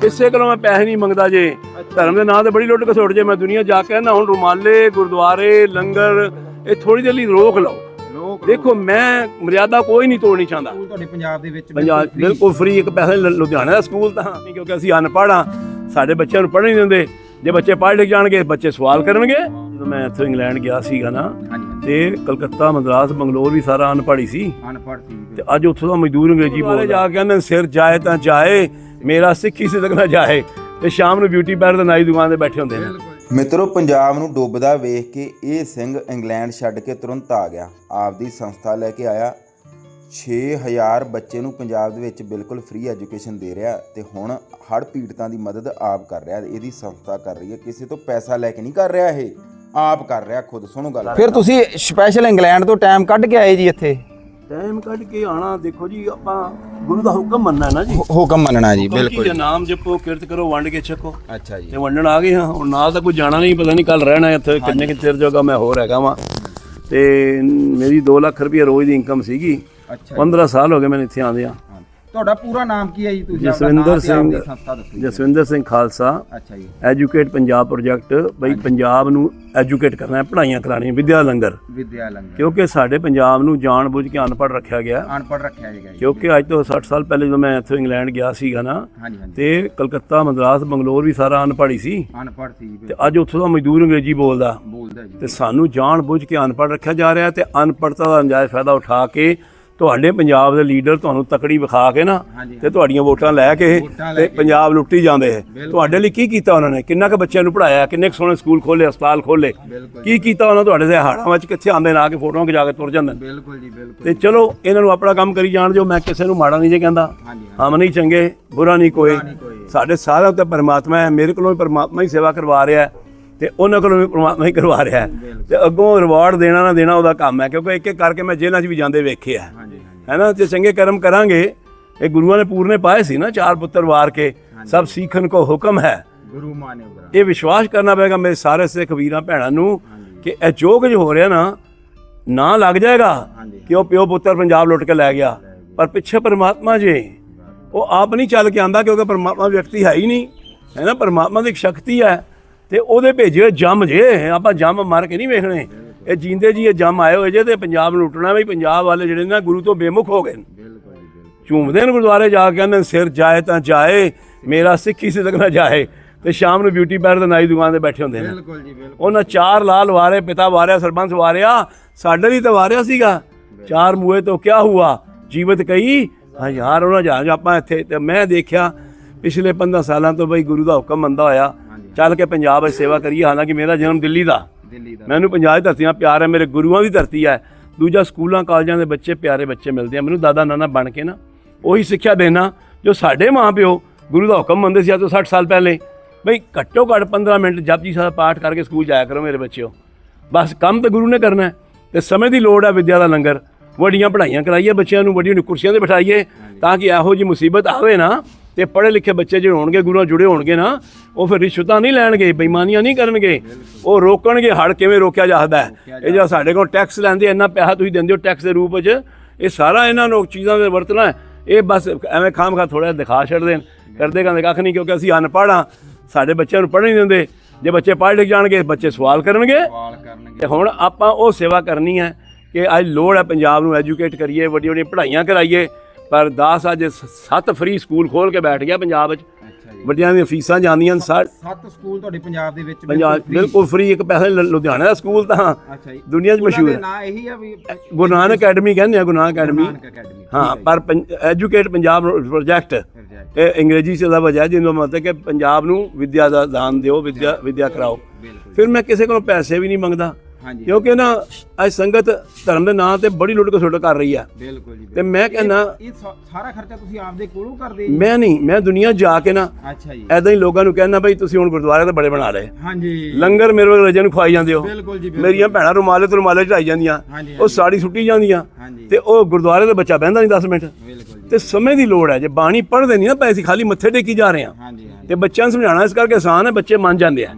ਕਿਸੇ ਕੋਲੋਂ ਮੈਂ ਪੈਸੇ ਨਹੀਂ ਮੰਗਦਾ ਜੇ। ਧਰਮ ਦੇ ਨਾਂ ਤੇ ਬੜੀ ਲੁੱਟ ਘਸੋਟ ਜੇ ਮੈਂ ਦੁਨੀਆ ਜਾ ਕੇ ਨਾ ਹੁਣ ਰੁਮਾਲੇ ਗੁਰਦੁਆਰੇ ਲੰਗਰ ਇਹ ਥੋੜੀ ਦੇਰ ਲਈ ਰੋਕ ਲਓ। ਦੇਖੋ ਮੈਂ ਮਰਿਆਦਾ ਕੋਈ ਨਹੀਂ ਤੋੜਨੀ ਚਾਹੁੰਦਾ। ਤੁਹਾਡੇ ਪੰਜਾਬ ਦੇ ਵਿੱਚ ਪੰਜਾਬ। ਬਿਲਕੁਲ ਫ੍ਰੀ ਇੱਕ ਪੈਸੇ ਲੁਧਿਆਣੇ ਦਾ ਸਕੂਲ ਤਾਂ ਨਹੀਂ ਕਿਉਂਕਿ ਅਸੀਂ ਅਨਪੜ੍ਹ ਸਾਡੇ ਬੱਚਿਆਂ ਨੂੰ ਪੜ੍ਹਨ ਨਹੀਂ ਦਿੰਦੇ। ਜੇ ਬੱਚੇ ਪੜ੍ਹ ਲਿਖ ਜਾਣਗੇ ਬੱਚੇ ਸਵਾਲ ਕਰਨਗੇ। ਜਦੋਂ ਮੈਂ ਇੱਥੋਂ ਇੰਗਲੈਂਡ ਗਿਆ ਸੀਗਾ ਨਾ ਤੇ ਕਲਕੱਤਾ ਮਦਰਾਸ ਬੰਗਲੌਰ ਵੀ ਸਾਰਾ ਅਨਪੜ੍ਹ ਸੀ। ਅਨਪੜ੍ਹ ਸੀ ਤੇ ਅੱਜ ਉੱਥੋਂ ਦਾ ਮਜ਼ਦੂਰ ਅੰਗਰੇਜ਼ੀ ਬੋਲਦਾ। ਜਾ ਕੇ ਕਹਿੰਦੇ ਸਿਰ ਜਾਏ ਤਾਂ ਜਾਏ ਮੇਰਾ ਸਿੱਖੀ ਸਿਦਕ ਨਾ ਜਾਏ। ਤੇ ਸ਼ਾਮ ਨੂੰ ਬਿਊਟੀ ਪਾਰਲਰ ਦੇ ਨਾਈ ਦੁਕਾਨ ਤੇ ਬੈਠੇ ਹੁੰਦੇ ਨੇ। ਮਿੱਤਰੋ ਪੰਜਾਬ ਨੂੰ ਡੁੱਬਦਾ ਵੇਖ ਕੇ ਇਹ ਸਿੰਘ ਇੰਗਲੈਂਡ ਛੱਡ ਕੇ ਤੁਰੰਤ ਆ ਗਿਆ। ਆਪਦੀ ਸੰਸਥਾ ਲੈ ਕੇ ਆਇਆ। 6000 ਬੱਚੇ ਨੂੰ ਪੰਜਾਬ ਦੇ ਵਿੱਚ ਬਿਲਕੁਲ ਫ੍ਰੀ ਐਜੂਕੇਸ਼ਨ ਦੇ ਰਿਹਾ ਤੇ ਹੁਣ ਹੜ੍ਹ ਪੀੜਤਾਂ ਦੀ ਮਦਦ ਆਪ ਕਰ ਰਿਹਾ ਇਹਦੀ ਸੰਸਥਾ ਕਰ ਰਹੀ ਹੈ। ਕਿਸੇ ਤੋਂ ਪੈਸਾ ਲੈ ਕੇ ਨਹੀਂ ਕਰ ਰਿਹਾ ਇਹ। ਆਪ ਕਰ ਰਿਹਾ ਖੁਦ ਸੁਣੋ ਗੱਲ। ਫਿਰ ਤੁਸੀਂ ਸਪੈਸ਼ਲ ਇੰਗਲੈਂਡ ਤੋਂ ਟਾਈਮ ਕੱਢ ਕੇ ਆਏ ਜੀ ਇੱਥੇ। ਟਾਈਮ ਕੱਢ ਕੇ ਆਣਾ ਦੇਖੋ ਜੀ ਆਪਾਂ ਗੁਰੂ ਦਾ ਹੁਕਮ ਮੰਨਣਾ ਹੈ ਨਾ ਜੀ। ਹੁਕਮ ਮੰਨਣਾ ਜੀ ਬਿਲਕੁਲ ਜੀ। ਨਾਮ ਜਪੋ ਕਿਰਤ ਕਰੋ ਵੰਡ ਕੇ ਛਕੋ। ਅੱਛਾ ਜੀ। ਤੇ ਵੰਡਣ ਆ ਗਏ ਹਾਂ ਹੁਣ ਨਾਲ ਤਾਂ ਕੋਈ ਜਾਣਾ ਨਹੀਂ ਪਤਾ ਨਹੀਂ ਕੱਲ ਰਹਿਣਾ ਇੱਥੇ ਕਿੰਨੇ ਕਿ ਚਿਰ ਜੋਗਾ ਮੈਂ ਹੋਰ ਹੈਗਾ ਵਾਂ। ਤੇ ਮੇਰੀ 2 ਲੱਖ ਰੁਪਏ ਰੋਜ਼ ਦੀ ਇਨਕਮ ਸੀਗੀ। ਅੱਛਾ 15 ਸਾਲ ਹੋ ਗਏ ਮੈਨੂੰ ਇੱਥੇ ਆਉਂਦਿਆਂ। ਤੁਹਾਡਾ ਪੂਰਾ ਨਾਮ ਕੀ ਹੈ ਜੀ? ਤੁਸੀਂ ਜਸਵਿੰਦਰ ਨਾਮ ਤੇ ਸਿੰਘ ਆਪਦੀ ਸੰਸਥਾ ਦੱਸੋ ਜੀ। ਜਸਵਿੰਦਰ ਸਿੰਘ ਖਾਲਸਾ। ਅੱਛਾ ਜੀ। ਐਜੂਕੇਟ ਪੰਜਾਬ ਪ੍ਰੋਜੈਕਟ ਬਈ ਪੰਜਾਬ ਨੂੰ ਐਜੂਕੇਟ ਕਰਨਾ ਹੈ ਪੜ੍ਹਾਈਆਂ ਕਰਾਉਣੀਆਂ ਵਿਦਿਆ ਲੰਗਰ। ਵਿਦਿਆ ਲੰਗਰ। ਕਿਉਂਕਿ ਸਾਡੇ ਪੰਜਾਬ ਨੂੰ ਜਾਣਬੁੱਝ ਕੇ ਅਨਪੜ੍ਹ ਰੱਖਿਆ ਗਿਆ। ਅਨਪੜ੍ਹ ਰੱਖਿਆ ਜਾਏਗਾ ਜੀ। ਕਿਉਂਕਿ ਅੱਜ ਤੋਂ 60 ਸਾਲ ਪਹਿਲੇ ਜਦੋਂ ਮੈਂ ਇੱਥੋਂ ਇੰਗਲੈਂਡ ਗਿਆ ਸੀਗਾ ਨਾ ਹਾਂਜੀ ਹਾਂਜੀ। ਤੇ ਕਲਕੱਤਾ ਮਦਰਾਸ ਬੰਗਲੌਰ ਵੀ ਸਾਰਾ ਅਨਪੜ੍ਹ ਹੀ ਸੀ। ਅਨਪੜ੍ਹ ਸੀ ਤੇ ਅੱਜ ਉੱਥੋਂ ਦਾ ਮਜ਼ਦੂਰ ਅੰਗਰੇਜ਼ੀ ਬੋਲਦਾ। ਬੋਲਦਾ ਜੀ। ਤੇ ਸਾਨੂੰ ਜਾਣਬੁੱਝ ਕੇ ਅਨਪੜ੍ਹ ਰੱਖਿਆ ਜਾ ਰਿਹਾ ਤੇ ਅਨਪੜ੍ਹਤਾ ਦਾ ਨਜਾਇਜ਼ ਫਾਇਦਾ ਉਠਾ ਕੇ ਤੁਹਾਡੇ ਪੰਜਾਬ ਦੇ ਲੀਡਰ ਤੁਹਾਨੂੰ ਤਕੜੀ ਵਿਖਾ ਕੇ ਨਾ ਤੇ ਤੁਹਾਡੀਆਂ ਵੋਟਾਂ ਲੈ ਕੇ ਤੇ। ਪੰਜਾਬ ਲੁੱਟੀ ਜਾਂਦੇ ਹੈ। ਤੁਹਾਡੇ ਲਈ ਕੀ ਕੀਤਾ ਉਹਨਾਂ ਨੇ? ਕਿੰਨਾ ਕੁ ਬੱਚਿਆਂ ਨੂੰ ਪੜਾਇਆ ਕਿੰਨੇ ਕੁ ਸੋਹਣੇ ਸਕੂਲ ਖੋਲੇ ਹਸਪਤਾਲ ਖੋਲੇ ਕੀ ਕੀਤਾ ਉਹਨਾਂ ਤੁਹਾਡੇ ਦੇ ਹਾੜਾਂ ਵਿੱਚ? ਕਿੱਥੇ ਆਉਂਦੇ ਨਾ? ਕੇ ਫੋਟੋਆਂ ਖਿਚਾ ਕੇ ਤੁਰ ਜਾਂਦੇ ਨੇ। ਬਿਲਕੁਲ ਜੀ ਬਿਲਕੁਲ। ਤੇ ਚਲੋ ਇਹਨਾਂ ਨੂੰ ਆਪਣਾ ਕੰਮ ਕਰੀ ਜਾਣ ਦਿਓ। ਮੈਂ ਕਿਸੇ ਨੂੰ ਮਾੜਾ ਨਹੀਂ ਜੇ ਕਹਿੰਦਾ। ਹਮ ਨਹੀਂ ਚੰਗੇ ਬੁਰਾ ਨਹੀਂ ਕੋਈ। ਸਾਡੇ ਸਾਰਿਆਂ ਉੱਤੇ ਪਰਮਾਤਮਾ ਹੈ। ਮੇਰੇ ਕੋਲੋਂ ਵੀ ਪਰਮਾਤਮਾ ਹੀ ਸੇਵਾ ਕਰਵਾ ਰਿਹਾ ਹੈ। ਤੇ ਉਹਨਾਂ ਕੋਲੋਂ ਵੀ ਪਰਮਾਤਮਾ ਹੀ ਕਰਵਾ ਰਿਹਾ ਹੈ। ਤੇ ਅੱਗੋਂ ਰਿਵਾਰਡ ਦੇਣਾ ਨਾ ਦੇਣਾ ਉਹਦਾ ਕੰਮ ਹੈ। ਕਿਉਂਕਿ ਇੱਕ ਇੱਕ ਕਰਕੇ ਮੈਂ ਜੇਲ੍ਹਾਂ 'ਚ ਵੀ ਜਾਂਦੇ ਵੇਖੇ ਆ। ਹਾਂਜੀ ਹਾਂਜੀ ਹੈਨਾ ਤੇ ਚੰਗੇ ਕਰਮ ਕਰਾਂਗੇ ਇਹ ਗੁਰੂਆਂ ਨੇ ਪੂਰਨੇ ਪਾਏ ਸੀ ਨਾ ਚਾਰ ਪੁੱਤਰ ਵਾਰ ਕੇ ਸਭ ਸੀਖਣ ਕੋ ਹੁਕਮ ਹੈ। ਗੁਰੂ ਮਾਨੇ ਉਗਰਾ ਇਹ ਵਿਸ਼ਵਾਸ ਕਰਨਾ ਪਏਗਾ ਮੇਰੇ ਸਾਰੇ ਸਿੱਖ ਵੀਰਾਂ ਭੈਣਾਂ ਨੂੰ ਕਿ ਇਹ ਜੋ ਕੁਝ ਹੋ ਰਿਹਾ ਨਾ ਨਾ ਲੱਗ ਜਾਏਗਾ ਕਿ ਉਹ ਪਿਓ ਪੁੱਤਰ ਪੰਜਾਬ ਲੁੱਟ ਕੇ ਲੈ ਗਿਆ। ਪਰ ਪਿੱਛੇ ਪਰਮਾਤਮਾ ਜੇ ਉਹ ਆਪ ਨਹੀਂ ਚੱਲ ਕੇ ਆਂਦਾ ਕਿਉਂਕਿ ਪਰਮਾਤਮਾ ਵਿਅਕਤੀ ਹੈ ਹੀ ਨਹੀਂ। ਹੈ ਨਾ? ਪਰਮਾਤਮਾ ਦੀ ਇੱਕ ਸ਼ਕਤੀ ਹੈ ਤੇ ਉਹਦੇ ਭੇਜੇ ਜੰਮ ਜੇ ਆਪਾਂ ਜੰਮ ਮਾਰ ਕੇ ਨਹੀਂ ਵੇਖਣੇ। ਇਹ ਜੀਂਦੇ ਜੀ ਇਹ ਜੰਮ ਆਏ ਹੋਏ ਜੇ ਤੇ ਪੰਜਾਬ ਨੂੰ ਲੁੱਟਣਾ ਵੀ ਪੰਜਾਬ ਵਾਲੇ ਜਿਹੜੇ ਨਾ ਗੁਰੂ ਤੋਂ ਬੇਮੁਖ ਹੋ ਗਏ ਨੇ। ਝੂਮਦੇ ਨੇ ਗੁਰਦੁਆਰੇ ਜਾ ਕੇ ਕਹਿੰਦੇ ਸਿਰ ਜਾਏ ਤਾਂ ਜਾਏ ਮੇਰਾ ਸਿੱਖੀ ਸਿਦਕ ਨਾ ਜਾਏ। ਤੇ ਸ਼ਾਮ ਨੂੰ ਬਿਊਟੀ ਪਾਰਲਰ ਦੇ ਨਾਈ ਦੁਕਾਨ ਤੇ ਬੈਠੇ ਹੁੰਦੇ ਨੇ। ਬਿਲकुल ਜੀ ਬਿਲਕੁਲ। ਉਹਨਾਂ ਚਾਰ ਲਾਲ ਵਾਰੇ ਪਿਤਾ ਵਾਰਿਆ ਸਰਬੰਸ ਵਾਰਿਆ ਸਾਡੇ ਲਈ ਤਾਂ ਵਾਰਿਆ ਸੀਗਾ। ਚਾਰ ਮੂਏ ਤੋਂ ਕਿਆ ਹੁਆ? ਜੀਵਤ ਕਈ ਹਜ਼ਾਰ ਉਹਨਾਂ ਜਹਾਜ਼ ਆਪਾਂ ਇੱਥੇ ਤੇ ਮੈਂ ਦੇਖਿਆ ਪਿਛਲੇ 15 ਸਾਲਾਂ ਤੋਂ ਬਈ ਗੁਰੂ ਦਾ ਹੁਕਮ ਮੰਦਾ ਹੋਇਆ ਚੱਲ ਕੇ ਪੰਜਾਬ ਵਿੱਚ ਸੇਵਾ ਕਰੀਏ ਹਾਲਾਂਕਿ ਮੇਰਾ ਜਨਮ ਦਿੱਲੀ ਦਾ। ਦਿੱਲੀ ਦਾ। ਮੈਨੂੰ ਪੰਜਾਬ ਦੀ ਧਰਤੀ ਨਾਲ ਪਿਆਰ ਹੈ, ਮੇਰੇ ਗੁਰੂਆਂ ਦੀ ਧਰਤੀ ਹੈ। ਦੂਜਾ, ਸਕੂਲਾਂ, ਕਾਲਜਾਂ ਦੇ ਬੱਚੇ, ਪਿਆਰੇ ਬੱਚੇ ਮਿਲਦੇ ਆ। ਮੈਨੂੰ ਦਾਦਾ ਨਾਨਾ ਬਣ ਕੇ ਨਾ ਉਹੀ ਸਿੱਖਿਆ ਦੇਣਾ ਜੋ ਸਾਡੇ ਮਾਪਿਓ ਗੁਰੂ ਦਾ ਹੁਕਮ ਮੰਨਦੇ ਸੀ ਅੱਜ ਤੋਂ 60 ਸਾਲ ਪਹਿਲੇ। ਬਈ ਘੱਟੋ ਘੱਟ 15 ਮਿੰਟ ਜਪਜੀ ਸਾਹਿਬ ਦਾ ਪਾਠ ਕਰਕੇ ਸਕੂਲ ਜਾਇਆ ਕਰੋ ਮੇਰੇ ਬੱਚਿਓ। ਬਸ ਕੰਮ ਤਾਂ ਗੁਰੂ ਨੇ ਕਰਨਾ ਹੈ ਤੇ ਸਮੇਂ ਦੀ ਲੋੜ ਹੈ ਵਿਦਿਆ ਦਾ ਲੰਗਰ। ਵੱਡੀਆਂ ਪੜ੍ਹਾਈਆਂ ਕਰਾਈਏ, ਬੱਚਿਆਂ ਨੂੰ ਵੱਡੀਆਂ ਕੁਰਸੀਆਂ ਤੇ ਬਿਠਾਈਏ ਤਾਂ ਕਿ ਇਹੋ ਜੀ ਮੁਸੀਬਤ ਆਵੇ ਨਾ। ਤੇ ਪੜ੍ਹੇ ਲਿਖੇ ਬੱਚੇ ਜਿਹੜੇ ਹੋਣਗੇ ਗੁਰੂ ਨਾਲ ਜੁੜੇ ਹੋਣਗੇ ਨਾ ਉਹ ਫਿਰ ਰਿਸ਼ਵਤਾਂ ਨਹੀਂ ਲੈਣਗੇ ਬੇਈਮਾਨੀਆਂ ਨਹੀਂ ਕਰਨਗੇ। ਉਹ ਰੋਕਣਗੇ ਹੜ ਕਿਵੇਂ ਰੋਕਿਆ ਜਾ ਸਕਦਾ ਇਹ ਜਿਹੜਾ ਸਾਡੇ ਕੋਲ ਟੈਕਸ ਲੈਂਦੇ ਇੰਨਾ ਪੈਸਾ ਤੁਸੀਂ ਦਿੰਦੇ ਹੋ ਟੈਕਸ ਦੇ ਰੂਪ ਵਿੱਚ ਇਹ ਸਾਰਾ ਇਹਨਾਂ ਨੂੰ ਚੀਜ਼ਾਂ ਦੇ ਵਰਤਣਾ ਇਹ ਬਸ ਐਵੇਂ ਖਾਮ ਖਾ ਥੋੜਾ ਦਿਖਾ ਛੱਡਦੇ ਨੇ। ਕਰਦੇ ਕਹਿੰਦੇ ਕੱਖ ਨਹੀਂ ਕਿਉਂਕਿ ਅਸੀਂ ਅਨਪੜ੍ਹ ਸਾਡੇ ਬੱਚਿਆਂ ਨੂੰ ਪੜ੍ਹਨ ਨਹੀਂ ਦਿੰਦੇ। ਜੇ ਬੱਚੇ ਪੜ੍ਹ ਲਿਖ ਜਾਣਗੇ ਬੱਚੇ ਸਵਾਲ ਕਰਨਗੇ। ਸਵਾਲ ਕਰਨਗੇ। ਤੇ ਹੁਣ ਆਪਾਂ ਉਹ ਸੇਵਾ ਕਰਨੀ ਹੈ ਕਿ ਅੱਜ ਲੋੜ ਹੈ ਪੰਜਾਬ ਨੂੰ ਐਜੂਕੇਟ ਕਰੀਏ ਵੱਡੀਆਂ ਵੱਡੀਆਂ ਪੜ੍ਹਾਈਆਂ ਕਰਾਈਏ। ਪਰ ਦਾਸ ਅੱਜ ਸੱਤ ਫ੍ਰੀ ਸਕੂਲ ਖੋਲ ਕੇ ਬੈਠ ਗਿਆ ਪੰਜਾਬ ਵਿੱਚ। ਵੱਡੀਆਂ ਦੀਆਂ ਫੀਸਾਂ ਜਾਂਦੀਆਂ ਨੇ ਸਾ- ਸੱਤ ਸਕੂਲ ਤੁਹਾਡੇ ਪੰਜਾਬ ਦੇ ਵਿੱਚ ਪੰਜਾਬ ਬਿਲਕੁਲ ਫ੍ਰੀ ਇੱਕ ਪੈਸੇ ਲੁਧਿਆਣੇ ਦਾ ਸਕੂਲ ਤਾਂ free। ਅੱਛਾ ਜੀ। ਦੁਨੀਆ 'ਚ ਮਸ਼ਹੂਰ ਹੈ। ਨਾ ਇਹੀ ਆ ਵੀ ਗੁਰੂ ਨਾਨਕ ਅਕੈਡਮੀ ਕਹਿੰਦੇ ਆ ਗੁਰੂ ਨਾਨਕ ਅਕੈਡਮੀ ਹਾਂ ਪਰ ਐਜੂਕੇਟ ਪੰਜਾਬ ਪ੍ਰੋਜੈਕਟ ਇਹ ਅੰਗਰੇਜ਼ੀ ਚ ਲਫ਼ਜ਼ ਹੈ ਜਿਹਦਾ ਮਤਲਬ ਕਿ ਪੰਜਾਬ ਨੂੰ ਵਿਦਿਆ ਦਾ ਦਾਨ ਦਿਓ ਵਿਦਿਆ ਵਿਦਿਆ ਕਰਾਓ। ਫਿਰ ਮੈਂ ਕਿਸੇ ਕੋਲੋਂ ਪੈਸੇ ਵੀ ਨਹੀਂ ਮੰਗਦਾ। ਹਾਂਜੀ। ਕਿਉਂਕਿ ਨਾ ਅੱਜ ਸੰਗਤ ਧਰਮ ਦੇ ਨਾਂ ਤੇ ਬੜੀ ਲੁੱਟ ਖਸੁੱਟ ਕਰ ਰਹੀ ਆ। ਬਿਲਕੁਲ ਜੀ ਤੇ ਮੈਂ ਕਹਿੰਦਾ ਇਹ ਸਾਰਾ ਖਰਚਾ ਤੁਸੀਂ ਆਪਦੇ ਕੋਲੋਂ ਕਰਦੇ ਜੀ? ਮੈਂ ਨਹੀਂ ਮੈਂ ਦੁਨੀਆ ਜਾ ਕੇ ਨਾ ਅੱਛਾ ਜੀ। ਐਦਾਂ ਹੀ ਲੋਕਾਂ ਨੂੰ ਕਹਿੰਦਾ ਬਈ ਤੁਸੀਂ ਹੁਣ ਗੁਰਦੁਆਰੇ ਤਾਂ ਬੜੇ ਬਣਾ ਲਏ। ਹਾਂਜੀ। ਲੰਗਰ ਮੇਰੇ ਵਰਗੇ ਰਜੇ ਨੂੰ ਖਵਾਈ ਜਾਂਦੇ ਹੋ। ਬਿਲਕੁਲ ਜੀ। ਮੇਰੀਆਂ ਭੈਣਾਂ ਰੁਮਾਲੇ ਤੇ ਰੁਮਾਲੇ ਚੜਾਈ ਜਾਂਦੀਆਂ। ਉਹ ਸਾੜੀ ਸੁੱਟੀ ਜਾਂਦੀਆਂ। ਤੇ ਉਹ ਗੁਰਦੁਆਰੇ ਦੇ ਬੱਚਾ ਬਹਿੰਦਾ ਨਹੀਂ 10 ਮਿੰਟ। ਤੇ ਸਮੇਂ ਦੀ ਲੋੜ ਹੈ। ਜੇ ਬਾਣੀ ਪੜ੍ਹਦੇ ਨਹੀਂ ਨਾ ਪਏ ਸੀ ਖਾਲੀ ਮੱਥੇ ਟੇਕੀ ਜਾ ਰਹੇ ਆ। ਤੇ ਬੱਚਿਆਂ ਨੂੰ ਸਮਝਾਉਣਾ ਇਸ ਕਰਕੇ ਆਸਾਨ ਹੈ ਬੱਚੇ ਮੰਨ ਜਾਂਦੇ ਆ।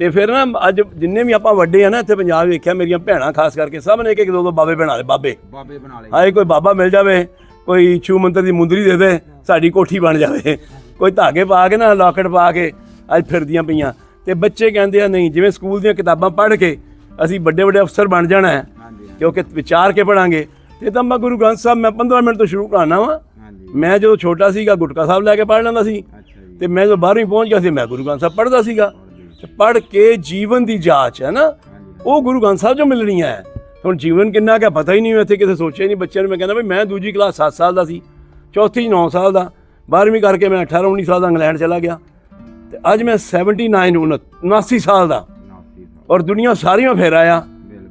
ਤੇ ਫਿਰ ਨਾ ਅੱਜ ਜਿੰਨੇ ਵੀ ਆਪਾਂ ਵੱਡੇ ਆ ਨਾ ਇੱਥੇ ਪੰਜਾਬ ਵੇਖਿਆ ਮੇਰੀਆਂ ਭੈਣਾਂ ਖਾਸ ਕਰਕੇ ਸਭ ਨੇ ਇੱਕ ਇੱਕ ਦੋ ਦੋ ਬਾਬੇ ਬਣਾ ਲਏ ਬਾਬੇ। ਬਾਬੇ ਬਣਾ ਲਏ। ਹਾਏ ਕੋਈ ਬਾਬਾ ਮਿਲ ਜਾਵੇ ਕੋਈ ਛੂ ਮੰਤਰ ਦੀ ਮੁੰਦਰੀ ਦੇ ਦੇ ਸਾਡੀ ਕੋਠੀ ਬਣ ਜਾਵੇ। ਕੋਈ ਧਾਗੇ ਪਾ ਕੇ ਨਾ ਲੋਕਟ ਪਾ ਕੇ ਅੱਜ ਫਿਰਦੀਆਂ ਪਈਆਂ। ਤੇ ਬੱਚੇ ਕਹਿੰਦੇ ਆ ਨਹੀਂ ਜਿਵੇਂ ਸਕੂਲ ਦੀਆਂ ਕਿਤਾਬਾਂ ਪੜ੍ਹ ਕੇ ਅਸੀਂ ਵੱਡੇ ਵੱਡੇ ਅਫਸਰ ਬਣ ਜਾਣਾ ਹੈ ਕਿਉਂਕਿ ਵਿਚਾਰ ਕੇ ਪੜਾਂਗੇ ਤੇ ਤਾਂ ਮੈਂ ਗੁਰੂ ਗ੍ਰੰਥ ਸਾਹਿਬ ਮੈਂ 15 ਮਿੰਟ ਤੋਂ ਸ਼ੁਰੂ ਕਰਾਉਣਾ ਵਾਂ। ਮੈਂ ਜਦੋਂ ਛੋਟਾ ਸੀਗਾ ਗੁਟਕਾ ਸਾਹਿਬ ਲੈ ਕੇ ਪੜ੍ਹ ਲੈਂਦਾ ਸੀ। ਤੇ ਮੈਂ ਜਦੋਂ 12ਵੀਂ ਪਹੁੰਚ ਗਿਆ ਸੀ ਮੈਂ ਗੁਰੂ ਗ੍ਰੰਥ ਸਾਹਿਬ ਪੜ੍ਹਦਾ ਸੀਗਾ। ਤੇ ਪੜ੍ਹ ਕੇ ਜੀਵਨ ਦੀ ਜਾਂਚ ਹੈ ਨਾ ਉਹ ਗੁਰੂ ਗ੍ਰੰਥ ਸਾਹਿਬ ਜੋ ਮਿਲਣੀ ਹੈ। ਹੁਣ ਜੀਵਨ ਕਿੰਨਾ ਕਿਆ ਪਤਾ ਹੀ ਨਹੀਂ ਇੱਥੇ ਕਿਸੇ ਸੋਚਿਆ ਨਹੀਂ ਬੱਚਿਆਂ ਨੂੰ ਮੈਂ ਕਹਿੰਦਾ ਵੀ ਮੈਂ ਦੂਜੀ ਕਲਾਸ 7 ਸਾਲ ਦਾ ਸੀ ਚੌਥੀ 9 ਸਾਲ ਦਾ 12ਵੀਂ ਕਰਕੇ ਮੈਂ 18 19 ਸਾਲ ਦਾ ਇੰਗਲੈਂਡ ਚਲਾ ਗਿਆ। ਤੇ ਅੱਜ ਮੈਂ 79 ਉਨ- 79 ਸਾਲ ਦਾ। ਔਰ ਦੁਨੀਆ ਸਾਰੀਆਂ ਫੇਰ ਆਇਆ।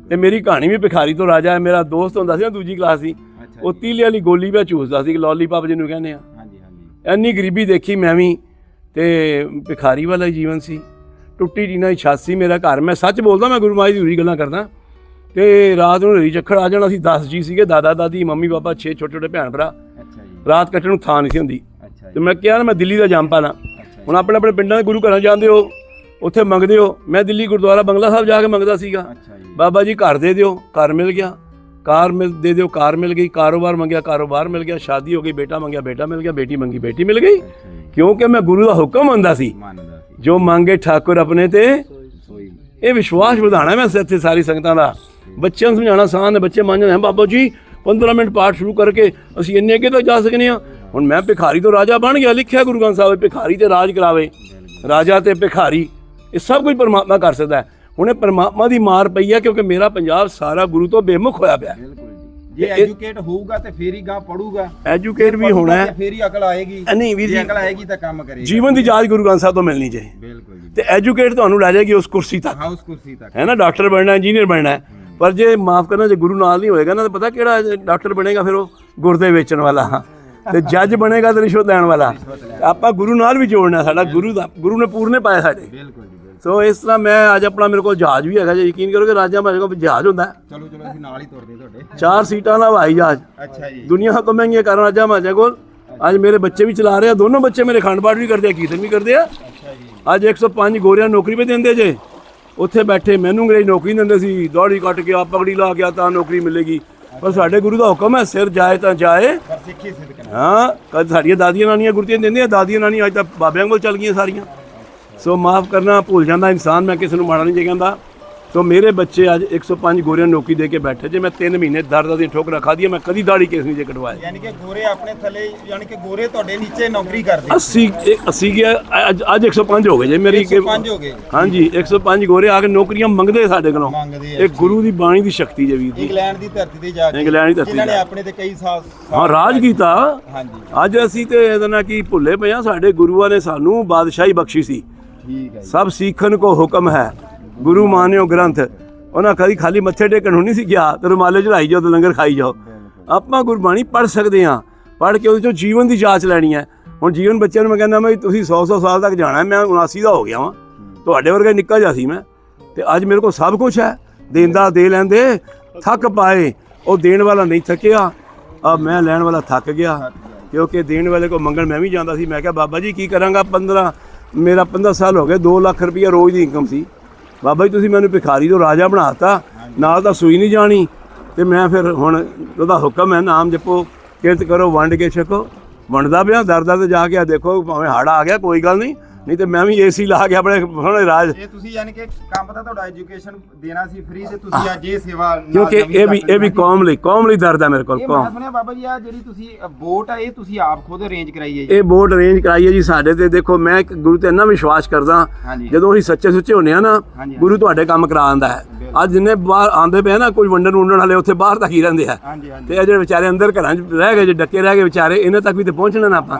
ਤੇ ਮੇਰੀ ਕਹਾਣੀ ਵੀ ਭਿਖਾਰੀ ਤੋਂ ਰਾਜਾ ਹੈ ਮੇਰਾ ਦੋਸਤ ਹੁੰਦਾ ਸੀ ਨਾ ਦੂਜੀ ਕਲਾਸ ਦੀ ਉਹ ਤੀਲੇ ਵਾਲੀ ਗੋਲੀ ਵਿੱਚ ਚੂਸਦਾ ਸੀ ਲੋਲੀਪੌਪ ਜਿਹਨੂੰ ਕਹਿੰਦੇ ਆ। ਹਾਂਜੀ ਹਾਂਜੀ। ਇੰਨੀ ਗਰੀਬੀ ਦੇਖੀ ਮੈਂ ਵੀ ਤੇ ਭਿਖਾਰੀ ਵਾਲਾ ਜੀਵਨ ਸੀ। ਟੁੱਟੀ ਦੀ ਛੱਤ ਸੀ ਮੇਰਾ ਘਰ। ਮੈਂ ਸੱਚ ਬੋਲਦਾ ਮੈਂ ਗੁਰੂ ਮਾਈ ਦੀ ਹੋਰੀ ਗੱਲਾਂ ਕਰਦਾ। ਤੇ ਰਾਤ ਨੂੰ ਹਰੀ ਚੱਖੜ ਆ ਜਾਣਾ ਸੀ 10 ਜੀ ਸੀਗੇ ਦਾਦਾ ਦਾਦੀ ਮੰਮੀ ਪਾਪਾ 6 ਛੋਟੇ ਛੋਟੇ ਭੈਣ ਭਰਾ। ਜੀ। ਰਾਤ ਕੱਟਣ ਨੂੰ ਥਾਂ ਨਹੀਂ ਸੀ ਹੁੰਦੀ। ਤੇ ਜੀ। ਮੈਂ ਕਿਹਾ ਨਾ ਮੈਂ ਦਿੱਲੀ ਦਾ ਜੰਮ ਪਾਣਾ ਹੁਣ ਆਪਣੇ ਆਪਣੇ ਪਿੰਡਾਂ ਦੇ ਗੁਰੂ ਘਰਾਂ ਜਾਂਦੇ ਹੋ ਉੱਥੇ ਮੰਗਦੇ ਹੋ। ਮੈਂ ਦਿੱਲੀ ਗੁਰਦੁਆਰਾ ਬੰਗਲਾ ਸਾਹਿਬ ਜਾ ਕੇ ਮੰਗਦਾ ਸੀਗਾ। ਜੀ। ਬਾਬਾ ਜੀ ਘਰ ਦੇ ਦਿਓ ਘਰ ਮਿਲ ਗਿਆ। ਕਾਰ ਮਿਲ ਦੇ ਦਿਓ ਕਾਰ ਮਿਲ ਗਈ। ਕਾਰੋਬਾਰ ਮੰਗਿਆ ਕਾਰੋਬਾਰ ਮਿਲ ਗਿਆ। ਸ਼ਾਦੀ ਹੋ ਗਈ ਬੇਟਾ ਮੰਗਿਆ ਬੇਟਾ ਮਿਲ ਗਿਆ ਬੇਟੀ ਮੰਗੀ ਬੇਟੀ ਮਿਲ ਗਈ। ਜੀ। ਕਿਉਂਕਿ ਮੈਂ ਗੁਰੂ ਦਾ ਹੁਕਮ ਮੰਨਦਾ ਸੀ। ਜੋ ਮੰਗੇ ਠਾਕੁਰ ਆਪਣੇ ਤੇ ਇਹ ਵਿਸ਼ਵਾਸ ਵਧਾਣਾ ਮੈਂ ਇੱਥੇ ਸਾਰੀ ਸੰਗਤਾਂ ਦਾ। ਬੱਚਿਆਂ ਨੂੰ ਸਮਝਾਉਣਾ ਆਸਾਨ ਹੈ ਬੱਚੇ ਮੰਨ ਜਾਂਦੇ ਹਨ ਬਾਬਾ ਜੀ 15 ਮਿੰਟ ਪਾਠ ਸ਼ੁਰੂ ਕਰਕੇ ਅਸੀਂ ਇੰਨੇ ਅੱਗੇ ਤੱਕ ਜਾ ਸਕਨੇ ਆ ਹੁਣ ਮੈਂ ਭਿਖਾਰੀ ਤੋਂ ਰਾਜਾ ਬਣ ਗਿਆ ਲਿਖਿਆ ਗੁਰੂ ਗ੍ਰੰਥ ਸਾਹਿਬ ਭਿਖਾਰੀ ਤੇ ਰਾਜ ਕਰਾਵੇ। ਰਾਜਾ ਤੇ ਭਿਖਾਰੀ ਇਹ ਸਭ ਕੁਝ ਪਰਮਾਤਮਾ ਕਰ ਸਕਦਾ ਹੈ। ਹੁਣ ਇਹ ਪਰਮਾਤਮਾ ਦੀ ਮਾਰ ਪਈ ਹੈ ਕਿਉਂਕਿ ਮੇਰਾ ਪੰਜਾਬ ਸਾਰਾ ਗੁਰੂ ਤੋਂ ਬੇਮੁਖ ਹੋਇਆ ਪਿਆ ਬਿਲਕੁਲ। ਜੀ ਐਜੂਕੇਟ ਹੋਊਗਾ ਤੇ ਫੇਰ ਹੀ ਗਾ ਪੜੂਗਾ ਐਜੂਕੇਟ ਵੀ ਹੋਣਾ ਹੈ। ਫੇਰ ਹੀ ਅਕਲ ਆਏਗੀ। ਅ, ਨਹੀਂ ਵੀਰ ਜੇ ਜੀ ਅਕਲ ਆਏਗੀ ਤਾਂ ਕੰਮ ਕਰੇਗਾ। ਜੀਵਨ ਦੀ ਜਾਂਚ ਗੁਰੂ ਗ੍ਰੰਥ ਸਾਹਿਬ ਤੋਂ ਮਿਲਣੀ ਚਾਹੀਦੀ। ਬਿਲਕੁਲ ਜੀ। ਤੇ ਐਜੂਕੇਟ ਤੁਹਾਨੂੰ ਲੈ ਜਾਏਗੀ ਉਸ ਕੁਰਸੀ ਤੱਕ। ਹਾਊਸ ਕੁਰਸੀ ਤੱਕ। ਹੈ ਨਾ ਡਾਕਟਰ ਬਣਨਾ ਇੰਜੀਨੀਅਰ ਬਣਨਾ ਹੈ। ਪਰ ਜੇ ਮਾਫ ਕਰਨਾ ਜੇ ਗੁਰੂ ਨਾਲ ਨਹੀਂ ਹੋਏਗਾ ਨਾ ਤਾਂ ਪਤਾ ਕਿਹੜਾ ਡਾਕਟਰ ਬਣੇਗਾ ਫਿਰ ਉਹ? ਗੁਰਦੇ ਵੇਚਣ ਵਾਲਾ। ਤੇ ਜੱਜ ਬਣੇਗਾ ਤੇ ਰਿਸ਼ਵਤ ਲੈਣ ਵਾਲਾ। ਆਪਾਂ ਗੁਰੂ ਨਾਲ ਵੀ ਜੋੜਨਾ ਸਾਡਾ। ਗੁਰੂ ਦਾ ਗੁਰੂ ਨੇ ਪੂਰਨੇ ਪਾਏ ਸਾਡੇ। ਬਿਲਕੁਲ ਜੀ ਬਿਲਕੁਲ। ਸੋ ਇਸ ਤਰ੍ਹਾਂ ਮੈਂ ਅੱਜ ਆਪਣਾ ਮੇਰੇ ਕੋਲ ਜਹਾਜ਼ ਵੀ ਹੈਗਾ ਜੇ ਯਕੀਨ ਕਰੋ ਕਿ ਰਾਜਾਂ ਮਹਾਰਾਜਾਂ ਕੋਲ ਜਹਾਜ਼ ਹੁੰਦਾ ਹੈ। ਚਲੋ ਚਲੋ ਅਸੀਂ ਨਾਲ ਹੀ ਤੁਰਦੇ ਤੁਹਾਡੇ। ਚਾਰ ਸੀਟਾਂ ਦਾ ਹਵਾਈ ਜਹਾਜ਼। ਅੱਛਾ ਜੀ। ਦੁਨੀਆ ਤੋਂ ਮਹਿੰਗੀਆਂ ਕਰਨ ਰਾਜਾਂ ਮਹਾਰਾਜਾਂ ਕੋਲ। ਅੱਜ ਮੇਰੇ ਬੱਚੇ ਵੀ ਚਲਾ ਰਹੇ ਆ ਦੋਨੋਂ ਬੱਚੇ ਮੇਰੇ ਖੰਡ ਪਾਠ ਵੀ ਕਰਦੇ ਆ ਕੀਰਤਨ ਵੀ ਕਰਦੇ ਆ। ਅੱਛਾ ਜੀ। ਅੱਜ 105 ਗੋਰਿਆਂ ਨੂੰ ਨੌਕਰੀ ਵੀ ਦਿੰਦੇ ਜੇ। ਉੱਥੇ ਬੈਠੇ ਮੈਨੂੰ ਅੰਗਰੇਜ਼ ਨੌਕਰੀ ਨਹੀਂ ਦਿੰਦੇ ਸੀ। ਦੌੜੀ ਕੱਟ ਕੇ ਆ ਪਗੜੀ ਲਾ ਗਿਆ ਤਾਂ ਨੌਕਰੀ ਮਿਲੇਗੀ। ਪਰ ਸਾਡੇ ਗੁਰੂ ਦਾ ਹੁਕਮ ਹੈ ਸਿਰ ਜਾਏ ਤਾਂ ਜਾਏ। ਪਰ ਸਿੱਖੀ ਸਿੱਧ ਹਾਂ ਕਦ ਸਾਡੀਆਂ ਦਾਦੀਆਂ ਨਾਨੀਆਂ ਗੁਰਤੀਆਂ ਦਿੰਦੀਆਂ ਦਾਦੀਆਂ ਨਾਨੀਆਂ ਅੱਜ ਤਾਂ ਬਾਬਿਆਂ ਕੋਲ ਚੱਲ ਗਈਆਂ ਸਾਰੀਆਂ। ਸੋ ਮਾਫ ਕਰਨਾ ਭੁੱਲ ਜਾਂਦਾ ਇਨਸਾਨ ਮੈਂ ਕਿਸੇ ਨੂੰ ਮਾੜਾ ਨਹੀਂ ਜੇ ਕਹਿੰਦਾ। ਸੋ ਮੇਰੇ ਬੱਚੇ ਅੱਜ 105 ਗੋਰਿਆਂ ਨੂੰ ਨੌਕਰੀ ਦੇ ਕੇ ਬੈਠੇ। ਜੇ ਮੈਂ 3 ਮਹੀਨੇ ਦਰਦ ਦੀਆਂ ਠੋਕਰਾਂ ਖਾਧੀਆਂ ਮੈਂ ਕਦੀ ਦਾੜੀ ਕੇਸ ਨਹੀਂ ਜੇ ਕਟਵਾਇਆ ਯਾਨੀ ਕਿ ਗੋਰੇ ਆਪਣੇ ਥੱਲੇ ਯਾਨੀ ਕਿ ਗੋਰੇ ਤੁਹਾਡੇ ਨੀਚੇ ਨੌਕਰੀ ਕਰਦੇ। 80 ਇਹ 80 ਗਿਆ ਅੱਜ ਅੱਜ 105 ਹੋ ਗਏ ਜੇ ਮੇਰੀ ਕਿ- 105 ਹੋ ਗਏ। ਹਾਂਜੀ 105 ਗੋਰੇ ਆ ਕੇ ਨੌਕਰੀਆਂ ਮੰਗਦੇ ਸਾਡੇ ਕੋਲੋਂ। ਇਹ ਗੁਰੂ ਦੀ ਬਾਣੀ ਦੀ ਸ਼ਕਤੀ ਜੇ ਵੀਰ ਜੀ। ਇੰਗਲੈਂਡ ਦੀ ਧਰਤੀ ਤੇ ਜਾ ਕੇ ਇੰਗਲੈਂਡ ਦੀ ਧਰਤੀ ਜਿਨ੍ਹਾਂ ਨੇ ਆਪਣੇ ਤੇ ਕਈ ਸਾਲ ਹਾਂ ਰਾਜ ਕੀਤਾ। ਹਾਂਜੀ। ਅੱਜ ਅਸੀਂ ਤੇ ਇਹਦੇ ਨਾਲ ਕੀ ਭੁੱਲੇ ਪਏ ਆ ਸਾਡੇ ਗੁਰੂਆਂ ਨੇ ਸਾਨੂੰ ਬਾਦਸ਼ਾਹੀ ਬਖਸ਼ੀ ਸੀ। ਠੀਕ ਹੈ ਜੀ। ਸਭ ਸਿੱਖਣ ਕੋ ਹੁਕਮ ਹੈ। ਗੁਰੂ ਮਾਨਿਓ ਗ੍ਰੰਥ। ਉਹਨਾਂ ਕਦੀ ਖਾਲੀ ਮੱਥੇ ਟੇਕਣ ਨੂੰ ਨਹੀਂ ਸੀ ਗਿਆ ਤੇ ਰੁਮਾਲੇ ਚੜਾਈ ਜਾਓ ਤੇ ਲੰਗਰ ਖਾਈ ਜਾਓ। ਆਪਾਂ ਗੁਰਬਾਣੀ ਪੜ੍ਹ ਸਕਦੇ ਹਾਂ। ਪੜ੍ਹ ਕੇ ਉਹਦੇ ਚੋਂ ਜੀਵਨ ਦੀ ਜਾਂਚ ਲੈਣੀ ਹੈ। ਹੁਣ ਜੀਵਨ ਬੱਚਿਆਂ ਨੂੰ ਮੈਂ ਕਹਿੰਦਾ ਮੈਂ ਤੁਸੀਂ 100 100 ਸਾਲ ਤੱਕ ਜਾਣਾ ਮੈਂ 79 ਦਾ ਹੋ ਗਿਆ ਵਾਂ। ਤੁਹਾਡੇ ਵਰਗਾ ਨਿੱਕਾ ਜਿਹਾ ਸੀ ਮੈਂ। ਤੇ ਅੱਜ ਮੇਰੇ ਕੋਲ ਸਭ ਕੁਝ ਹੈ। ਦੇਂਦਾ ਦੇ ਲੈਂਦੇ ਥੱਕ ਪਾਏ। ਉਹ ਦੇਣ ਵਾਲਾ ਨਹੀਂ ਥੱਕਿਆ। ਆ ਮੈਂ ਲੈਣ ਵਾਲਾ ਥੱਕ ਗਿਆ। ਕਿਉਂਕਿ ਦੇਣ ਵਾਲੇ ਕੋ ਮੰਗਣ ਮੈਂ ਵੀ ਜਾਂਦਾ ਸੀ। ਮੈਂ ਕਿਹਾ ਬਾਬਾ ਜੀ ਕੀ ਕਰਾਂਗਾ 15 ਮੇਰਾ 15 ਸਾਲ ਹੋ ਗਏ 2 ਲੱਖ ਰੁਪਈਆ ਰੋਜ਼ ਦੀ ਇਨਕਮ ਸੀ। ਬਾਬਾ ਜੀ ਤੁਸੀਂ ਮੈਨੂੰ ਭਿਖਾਰੀ ਤੋਂ ਰਾਜਾ ਬਣਾਤਾ ਨਾਲ ਤਾਂ ਸੂਈ ਨਹੀਂ ਜਾਣੀ। ਤੇ ਮੈਂ ਫਿਰ ਹੁਣ ਉਹਦਾ ਹੁਕਮ ਹੈ ਨਾਮ ਜਪੋ ਕਿਰਤ ਕਰੋ ਵੰਡ ਕੇ ਛਕੋ। ਵੰਡਦਾ ਪਿਆ ਦਰ ਦਰ ਤੇ ਜਾ ਕੇ ਆ ਦੇਖੋ ਭਾਵੇਂ ਹੜ ਆ ਗਿਆ ਕੋਈ ਗੱਲ ਨਹੀਂ। ਨਹੀਂ ਤੇ ਮੈਂ ਵੀ ਏਸੀ ਲਾ ਕੇ ਆਪਣੇ ਹੁਣ ਰਾਜ ਇਹ ਤੁਸੀਂ ਯਾਨੀ ਕਿ ਕੰਮ ਤਾਂ ਤੁਹਾਡਾ ਐਜੂਕੇਸ਼ਨ ਦੇਣਾ ਸੀ ਫ੍ਰੀ ਤੇ ਤੁਸੀਂ ਅੱਜ ਇਹ ਸੇਵਾ ਕਿਉਂਕਿ ਇਹ ਵੀ ਇਹ ਵੀ। ਕੌਮ ਲਈ ਕੌਮ ਲਈ ਦਰਦ ਹੈ ਮੇਰੇ ਕੋਲ ਕੌਮ। ਮੈਂ ਸੁਣਿਆ ਬਾਬਾ ਜੀ ਆ ਜਿਹੜੀ ਤੁਸੀਂ ਵੋਟ ਆ ਇਹ ਤੁਸੀਂ ਆਪ ਖੁਦ ਅਰੇਂਜ ਕਰਾਈ ਹੈ ਜੀ। ਇਹ ਬੋਰਡ ਅਰੇਂਜ ਕਰਾਈ ਹੈ ਜੀ ਸਾਡੇ ਤੇ। ਦੇਖੋ ਮੈਂ ਇੱਕ ਗੁਰੂ ਤੇ ਇੰਨਾ ਵਿਸ਼ਵਾਸ ਕਰਦਾ ਜਦੋਂ ਅਸੀਂ ਸੱਚੇ ਸੁੱਚੇ ਹੁੰਨੇ ਆ ਨਾ। ਗੁਰੂ ਤੁਹਾਡੇ ਕੰਮ ਕਰਾ ਆਂਦਾ ਹੈ। ਅੱਜ ਜਿੰਨੇ ਬਾਹਰ ਆਂਦੇ ਪਏ ਨਾ ਕੋਈ ਵੰਡਣ ਵੰਡਣ ਵਾਲੇ ਉੱਥੇ ਬਾਹਰ ਤੱਕ ਹੀ ਰਹਿੰਦੇ ਆ। ਤੇ ਇਹ ਜਿਹੜੇ ਵਿਚਾਰੇ ਅੰਦਰ ਘਰਾਂ 'ਚ ਰਹਿ ਗਏ ਜੇ ਡੱਕੇ ਰਹਿ ਗਏ ਵਿਚਾਰੇ ਇਹਨਾਂ ਤੱਕ ਵੀ ਤੇ ਪਹੁੰਚਣਾ ਨਾ ਆਪਾਂ।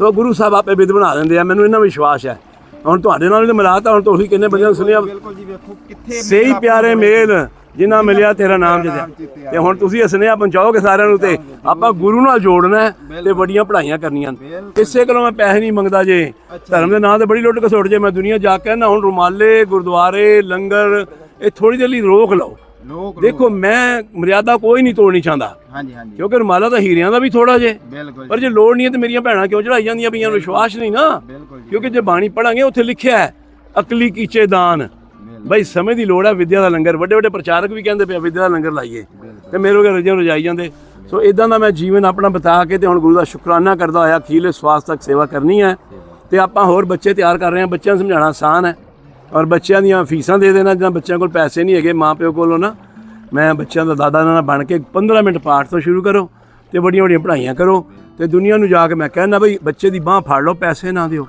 ਸੋ ਗੁਰੂ ਸਾਹਿਬ ਆਪੇ ਵਿਧ ਬਣਾ ਦਿੰਦੇ ਆ ਮੈਨੂੰ ਇਹਨਾਂ ਵਿਸ਼ਵਾਸ ਹੈ। ਹੁਣ ਤੁਹਾਡੇ ਨਾਲ ਵੀ ਮਿਲਾਤਾ ਹੁਣ ਤੁਸੀਂ ਕਿੰਨੇ ਬੰਦਿਆਂ ਨੂੰ ਸੁਣਿਆ। ਬਿਲਕੁਲ ਜੀ ਵੇਖੋ ਕਿੱਥੇ ਸਹੀ ਪਿਆਰੇ ਮੇਲ ਜਿਨ੍ਹਾਂ ਮਿਲਿਆ ਤੇਰਾ ਨਾਮ ਜਿੱਤਿਆ। ਤੇ ਹੁਣ ਤੁਸੀਂ ਇਹ ਸੁਨੇਹਾ ਪਹੁੰਚਾਓਗੇ ਸਾਰਿਆਂ ਨੂੰ ਤੇ ਆਪਾਂ ਗੁਰੂ ਨਾਲ ਜੋੜਨਾ ਤੇ ਵੱਡੀਆਂ ਪੜ੍ਹਾਈਆਂ ਕਰਨੀਆਂ। ਕਿਸੇ ਕੋਲੋਂ ਮੈਂ ਪੈਸੇ ਨਹੀਂ ਮੰਗਦਾ ਜੇ। ਧਰਮ ਦੇ ਨਾਂ ਤੇ ਬੜੀ ਲੁੱਟ ਖਸੁੱਟ ਜੇ ਮੈਂ ਦੁਨੀਆ ਜਾ ਕੇ ਨਾ ਹੁਣ ਰੁਮਾਲੇ ਗੁਰਦੁਆਰੇ ਲੰਗਰ ਇਹ ਥੋੜੀ ਦੇਰ ਲਈ ਰੋਕ ਲਓ। ਲੋਕ ਦੇਖੋ ਮੈਂ ਮਰਿਆਦਾ ਕੋਈ ਨਹੀਂ ਤੋੜਨੀ ਚਾਹੁੰਦਾ। ਹਾਂਜੀ ਹਾਂਜੀ। ਕਿਉਂਕਿ ਰੁਮਾਲਾ ਤਾਂ ਹੀਰਿਆਂ ਦਾ ਵੀ ਥੋੜਾ ਜੇ। ਬਿਲਕੁਲ ਪਰ ਜੇ ਲੋੜ ਨਹੀਂ ਹੈ ਤੇ ਮੇਰੀਆਂ ਭੈਣਾਂ ਕਿਉਂ ਚੜਾਈ ਜਾਂਦੀਆਂ ਪਈਆਂ? ਵਿਸ਼ਵਾਸ ਨਹੀਂ ਨਾ। ਕਿਉਂਕਿ ਜੇ ਬਾਣੀ ਪੜਾਂਗੇ ਉੱਥੇ ਲਿਖਿਆ ਹੈ ਅਕਲੀ ਕੀਚੇ ਦਾਨ। ਬਈ ਸਮੇਂ ਦੀ ਲੋੜ ਹੈ ਵਿਦਿਆ ਦਾ ਲੰਗਰ। ਵੱਡੇ ਵੱਡੇ ਪ੍ਰਚਾਰਕ ਵੀ ਕਹਿੰਦੇ ਪਿਆ ਵਿਦਿਆ ਦਾ ਲੰਗਰ ਲਾਈਏ। ਤੇ ਮੇਰੇ ਵਰਗੇ ਰਜਿਆਂ ਰਜਾਈ ਜਾਂਦੇ। ਸੋ ਇਦਾਂ ਦਾ ਮੈਂ ਜੀਵਨ ਆਪਣਾ ਬਤਾ ਕੇ ਤੇ ਹੁਣ ਗੁਰੂ ਦਾ ਸ਼ੁਕਰਾਨਾ ਕਰਦਾ ਹੋਇਆ ਅਖੀਰਲੇ ਸਵਾਸ ਤੱਕ ਸੇਵਾ ਕਰਨੀ ਹੈ। ਤੇ ਆਪਾਂ ਹੋਰ ਬੱਚੇ ਤਿਆਰ ਕਰ ਰਹੇ ਹਾਂ। ਬੱਚਿਆਂ ਨੂੰ ਸਮਝਾਉਣਾ ਆਸਾਨ ਹੈ। ਔਰ ਬੱਚਿਆਂ ਦੀਆਂ ਫੀਸਾਂ ਦੇ ਦੇਣਾ ਜਿਹਨਾਂ ਬੱਚਿਆਂ ਕੋਲ ਪੈਸੇ ਨਹੀਂ ਹੈਗੇ ਮਾਂ ਪਿਓ ਕੋਲੋਂ ਨਾ ਮੈਂ ਬੱਚਿਆਂ ਦਾ ਦਾਦਾ ਨਾਨਾ ਬਣ ਕੇ 15 ਮਿੰਟ ਪਾਠ ਤੋਂ ਸ਼ੁਰੂ ਕਰੋ ਤੇ ਵੱਡੀਆਂ ਵੱਡੀਆਂ ਪੜ੍ਹਾਈਆਂ ਕਰੋ ਤੇ ਦੁਨੀਆ ਨੂੰ ਜਾ ਕੇ ਮੈਂ ਕਹਿੰਦਾ ਬਈ ਬੱਚੇ ਦੀ ਬਾਹ ਫੜ ਲਓ ਪੈਸੇ ਨਾ ਦਿਓ।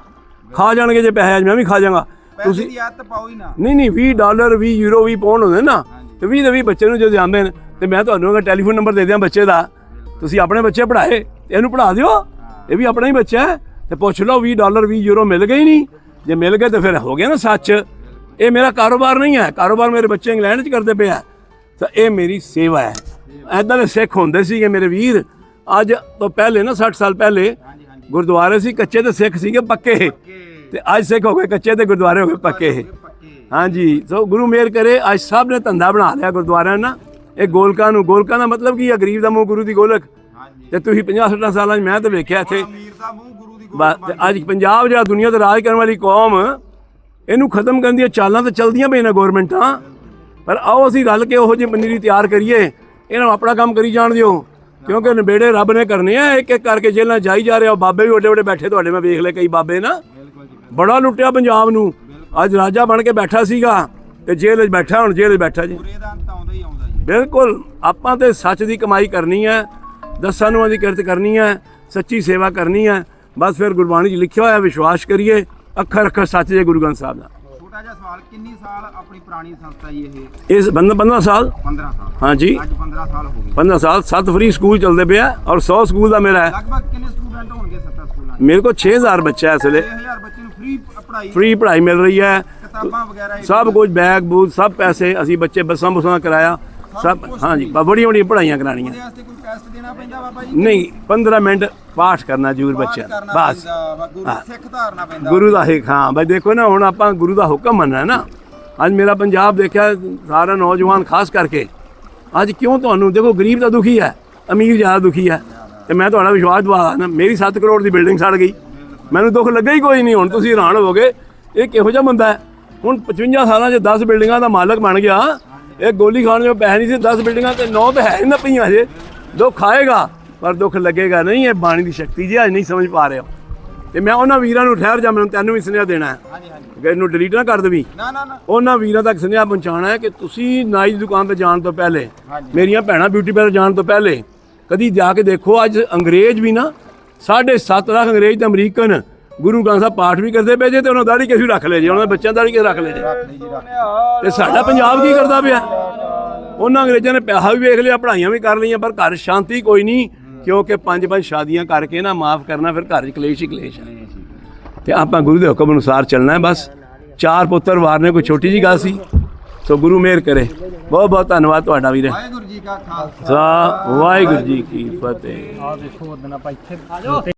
ਖਾ ਜਾਣਗੇ ਜੇ ਪੈਸੇ ਅੱਜ ਮੈਂ ਵੀ ਖਾ ਜਾਵਾਂਗਾ। ਪੈਸੇ ਦੀ ਆਦਤ ਪਾਓ ਹੀ ਨਾ। ਨਹੀਂ ਨਹੀਂ 20 ਡਾਲਰ 20 ਯੂਰੋ 20 ਪਾਉਂਡ ਹੁੰਦੇ ਨਾ ਤੇ 20 ਦੇ 20 ਬੱਚੇ ਨੂੰ ਜਦੋਂ ਆਉਂਦੇ ਨੇ ਤੇ ਮੈਂ ਤੁਹਾਨੂੰ ਅਗਰ ਟੈਲੀਫੋਨ ਨੰਬਰ ਦੇ ਦਿਆਂ ਬੱਚੇ ਦਾ ਤੁਸੀਂ ਆਪਣੇ ਬੱਚੇ ਪੜ੍ਹਾਏ ਤੇ ਇਹਨੂੰ ਪੜ੍ਹਾ ਦਿਓ। ਇਹ ਵੀ ਆਪਣਾ ਹੀ ਬੱਚਾ ਹੈ। ਤੇ ਪੁੱਛ ਲਓ 20 ਡਾਲਰ 20 ਯੂਰੋ ਮਿਲ ਗਏ ਹੀ ਨਹੀਂ। ਜੇ ਮਿਲ ਗਏ ਤਾਂ ਫਿਰ ਹੋ ਗਿਆ ਨਾ ਸੱਚ। ਇਹ ਮੇਰਾ ਕਾਰੋਬਾਰ ਨਹੀਂ ਹੈ। ਕਾਰੋਬਾਰ ਮੇਰੇ ਬੱਚੇ ਇੰਗਲੈਂਡ 'ਚ ਕਰਦੇ ਪਏ ਆ। ਤਾਂ ਇਹ ਮੇਰੀ ਸੇਵਾ ਹੈ। ਐਦਾਂ ਦੇ ਸਿੱਖ ਹੁੰਦੇ ਸੀਗੇ ਮੇਰੇ ਵੀਰ। ਅੱਜ ਤੋਂ ਪਹਿਲੇ ਨਾ 60 ਸਾਲ ਪਹਿਲੇ, ਗੁਰਦੁਆਰੇ ਸੀ, ਕੱਚੇ ਤੇ ਸਿੱਖ ਸੀਗੇ ਪੱਕੇ। ਤੇ ਅੱਜ ਸਿੱਖ ਹੋ ਗਏ, ਕੱਚੇ ਤੇ ਗੁਰਦੁਆਰੇ ਹੋ ਗਏ ਪੱਕੇ। ਪੱਕੇ ਹਾਂਜੀ, ਸੋ ਗੁਰੂ ਮਿਹਰ ਕਰੇ, ਅੱਜ ਸਭ ਨੇ ਧੰਦਾ ਬਣਾ ਲਿਆ ਗੁਰਦੁਆਰਿਆਂ ਨਾਲ। ਇਹ ਗੋਲਕਾਂ ਨੂੰ, ਗੋਲਕਾਂ ਦਾ ਮਤਲਬ ਕੀ ਹੈ ਗਰੀਬ ਦਾ ਮੂੰਹ ਗੁਰੂ ਦੀ ਗੋਲਕ। ਤੇ ਤੁਸੀਂ 50 60 ਸਾਲਾਂ 'ਚ ਮੈਂ ਤਾਂ ਵੇਖਿਆ ਇੱਥੇ। ਅਮੀਰ ਦਾ ਮੂੰਹ ਬਸ ਅੱਜ ਪੰਜਾਬ ਜਿਹੜਾ ਦੁਨੀਆ ਤੇ ਰਾਜ ਕਰਨ ਵਾਲੀ ਕੌਮ ਇਹਨੂੰ ਖਤਮ ਕਰਨ ਦੀਆਂ ਚਾਲਾਂ ਤਾਂ ਚਲਦੀਆਂ ਪਈਆਂ ਨੇ ਗਵਰਨਮੈਂਟਾਂ। ਪਰ ਆਓ ਅਸੀਂ ਰਲ ਕੇ ਉਹੋ ਜਿਹੀ ਪਨੀਰੀ ਤਿਆਰ ਕਰੀਏ। ਇਹਨਾਂ ਨੂੰ ਆਪਣਾ ਕੰਮ ਕਰੀ ਜਾਣ ਦਿਓ। ਕਿਉਂਕਿ ਨਵੇੜੇ ਰੱਬ ਨੇ ਕਰਨੇ ਆ ਇੱਕ ਇੱਕ ਕਰਕੇ ਜੇਲ੍ਹਾਂ ਜਾਈ ਜਾ ਰਹੇ। ਆ ਬਾਬੇ ਵੀ ਓਡੇ ਓਡੇ ਬੈਠੇ ਤੁਹਾਡੇ ਮੈਂ ਵੇਖ ਲਏ ਕਈ ਬਾਬੇ ਨਾ। ਬੜਾ ਲੁੱਟਿਆ ਪੰਜਾਬ ਨੂੰ। ਅੱਜ ਰਾਜਾ ਬਣ ਕੇ ਬੈਠਾ ਸੀਗਾ ਤੇ ਜੇਲ੍ਹ 'ਚ ਬੈਠਾ ਹੁਣ ਜੇਲ੍ਹ 'ਚ ਬੈਠਾ ਜੀ। ਬਿਲਕੁਲ ਆਪਾਂ ਤੇ ਸੱਚ ਦੀ ਕਮਾਈ ਕਰਨੀ ਹੈ ਦਸਾਂ ਨੂੰ ਦੀ ਕਿਰਤ ਕਰਨੀ ਹੈ ਸੱਚੀ ਸੇਵਾ ਕਰਨੀ ਹੈ ਬਸ ਫਿਰ ਗੁਰਬਾਣੀ 'ਚ ਲਿਖਿਆ ਹੋਇਆ ਵਿਸ਼ਵਾਸ ਕਰੀਏ ਅੱਖਰ ਅੱਖਰ ਸੱਚ ਜੇ ਗੁਰੂ ਗ੍ਰੰਥ ਸਾਹਿਬ ਦਾ। ਛੋਟਾ ਜਿਹਾ ਸਵਾਲ ਕਿੰਨੀ ਸਾਲ ਆਪਣੀ ਪੁਰਾਣੀ ਸੰਸਥਾ ਜੀ ਇਹ? ਇਸ ਬੰਦਾ 15 ਸਾਲ? 15 ਸਾਲ। ਹਾਂਜੀ। ਅੱਜ 15 ਸਾਲ ਹੋ ਗਏ। 15 ਸਾਲ 7 ਫ੍ਰੀ ਸਕੂਲ ਚੱਲਦੇ ਪਿਆ ਔਰ 100 ਸਕੂਲ ਦਾ ਮੇਰਾ ਹੈ। ਲਗਭਗ ਕਿੰਨੇ ਸਟੂਡੈਂਟ ਹੋਣਗੇ ਸੱਤਾ ਸਕੂਲਾਂ 'ਚ? ਮੇਰੇ ਕੋਲ 6000 ਬੱਚਾ ਹੈ ਇਸ ਵੇਲੇ। 6000 ਬੱਚੇ ਨੂੰ ਫ੍ਰੀ ਪੜ੍ਹਾਈ ਫ੍ਰੀ ਪੜ੍ਹਾਈ ਮਿਲ ਰਹੀ ਹੈ। ਕਿਤਾਬਾਂ ਵਗੈਰਾ ਸਭ ਕੁਝ ਬੈਗ ਬੂਟ ਸਭ ਪੈਸੇ ਅਸੀਂ ਬੱਚੇ ਬੱਸਾਂ ਬੁੱਸਾਂ ਕਿਰਾਇਆ ਸਭ ਹਾਂਜੀ ਬੜੀਆਂ ਬੜੀਆਂ ਪੜ੍ਹਾਈਆਂ ਜੀ? ਨਹੀਂ 15 ਮਿੰਟ ਪਾਠ ਕਰਨਾ ਜ਼ਰੂਰ ਬੱਚਿਆਂ ਦਾ। ਕਰਨਾ ਬਸ। ਪੈਂਦਾ ਵਾ, ਗੁਰੂ ਸਿੱਖ ਧਾਰਨਾ ਪੈਂਦਾ। ਗੁਰੂ ਦਾ ਹੀ ਹਾਂ ਬਈ ਦੇਖੋ ਨਾ ਹੁਣ ਆਪਾਂ ਗੁਰੂ ਦਾ ਹੁਕਮ ਮੰਨਣਾ ਨਾ। ਅੱਜ ਮੇਰਾ ਪੰਜਾਬ ਦੇਖਿਆ ਸਾਰਾ ਨੌਜਵਾਨ ਖਾਸ ਕਰਕੇ। ਅੱਜ ਕਿਉਂ ਤੁਹਾਨੂੰ ਦੇਖੋ ਗਰੀਬ ਤਾਂ ਦੁਖੀ ਹੈ ਅਮੀਰ ਜ਼ਿਆਦਾ ਦੁਖੀ ਹੈ। ਤੇ ਮੈਂ ਤੁਹਾਡਾ ਵਿਸ਼ਵਾਸ ਦਵਾ ਨਾ ਮੇਰੀ 7 ਕਰੋੜ ਦੀ ਬਿਲਡਿੰਗ ਸੜ ਗਈ। ਮੈਨੂੰ ਦੁੱਖ ਲੱਗਾ ਹੀ ਕੋਈ ਨਹੀਂ ਹੁਣ ਤੁਸੀਂ ਹੈਰਾਨ ਹੋਵੋਗੇ ਇਹ ਕਿਹੋ ਜਿਹਾ ਬੰਦਾ ਹੈ? ਹੁਣ 55 ਸਾਲਾਂ 'ਚ 10 ਬਿਲਡਿੰਗਾਂ ਦਾ ਮਾਲਕ ਬਣ ਗਿਆ। ਇਹ ਗੋਲੀ ਖਾਣ ਜੋ ਪੈਸੇ ਨਹੀਂ ਸੀ 10 ਬਿਲਡਿੰਗਾਂ ਤੇ 9 ਤਾਂ ਹੈ ਹੀ ਨਾ ਪਈਆਂ ਜੇ ਦੁੱਖ ਖਾਏਗਾ ਪਰ ਦੁੱਖ ਲੱਗੇਗਾ ਨਹੀਂ ਇਹ ਬਾਣੀ ਦੀ ਸ਼ਕਤੀ ਜੀ ਅੱਜ ਨਹੀਂ ਸਮਝ ਪਾ ਰਹੇ ਹੋ। ਤੇ ਮੈਂ ਉਹਨਾਂ ਵੀਰਾਂ ਨੂੰ ਠਹਿਰ ਜਾ ਮੈਨੂੰ ਤੈਨੂੰ ਵੀ ਸੁਨੇਹਾ ਦੇਣਾ ਹੈ। ਹਾਂਜੀ ਹਾਂਜੀ। ਇਹਨੂੰ ਡਿਲੀਟ ਨਾ ਕਰ ਦੇਵੀਂ। ਨਾ ਨਾ ਨਾ। ਉਹਨਾਂ ਵੀਰਾਂ ਤੱਕ ਸੁਨੇਹਾ ਪਹੁੰਚਾਉਣਾ ਹੈ ਕਿ ਤੁਸੀਂ ਨਾਈ ਦੀ ਦੁਕਾਨ ਤੇ ਜਾਣ ਤੋਂ ਪਹਿਲੇ। ਮੇਰੀਆਂ ਭੈਣਾਂ ਬਿਊਟੀ ਪਾਰਲਰ ਜਾਣ ਤੋਂ ਪਹਿਲੇ ਕਦੀ ਜਾ ਕੇ ਦੇਖੋ ਅੱਜ ਅੰਗਰੇਜ਼ ਵੀ ਨਾ 7.5 ਲੱਖ ਅੰਗਰੇਜ਼ ਤੇ ਅਮਰੀਕਨ ਗੁਰੂ ਗ੍ਰੰਥ ਸਾਹਿਬ ਪਾਠ ਵੀ ਕਰਦੇ ਪਏ ਜੇ ਤੇ ਉਹਨਾਂ ਦਾੜੀ ਕਿਸੇ ਰੱਖ ਲੈ ਜੇ ਉਹਨਾਂ ਦੇ ਬੱਚਿਆਂ ਦਾੜੀ ਕਿਸੇ ਰੱਖ ਲੈ ਜੇ। ਤੇ ਸਾਡਾ ਪੰਜਾਬ ਕੀ ਕਰਦਾ ਪਿਆ? ਉਹਨਾਂ ਅੰਗਰੇਜ਼ਾਂ ਨੇ ਪੈਸਾ ਵੀ ਵੇਖ ਲਿਆ ਪੜ੍ਹਾਈਆਂ ਵੀ ਕਰ ਲਈਆਂ ਪਰ ਘਰ ਸ਼ਾਂਤੀ ਕੋਈ ਨਹੀਂ ਕਿਉਂਕਿ ਪੰਜ ਪੰਜ ਸ਼ਾਦੀਆਂ ਕਰਕੇ ਨਾ ਮਾਫ ਕਰਨਾ ਫਿਰ ਘਰ 'ਚ ਕਲੇਸ਼ ਹੀ ਕਲੇਸ਼ ਹੈ ਤੇ ਆਪਾਂ ਗੁਰੂ ਦੇ ਹੁਕਮ ਅਨੁਸਾਰ ਚੱਲਣਾ ਹੈ ਬਸ। ਚਾਰ ਪੁੱਤਰ ਵਾਰਨੇ ਕੋਈ ਛੋਟੀ ਜੀ ਗੱਲ ਸੀ? ਸੋ ਗੁਰੂ ਮਿਹਰ ਕਰੇ। ਬਹੁਤ ਬਹੁਤ ਧੰਨਵਾਦ ਤੁਹਾਡਾ ਵੀਰੇ। ਵਾਹਿਗੁਰੂ ਜੀ ਕਾ ਖਾਲਸਾ। ਵਾਹਿਗੁਰੂ ਜੀ ਕੀ ਫਤਿਹ। ਆ ਦੇਖੋ ਉਦੋਂ ਆਪਾਂ ਇੱਥੇ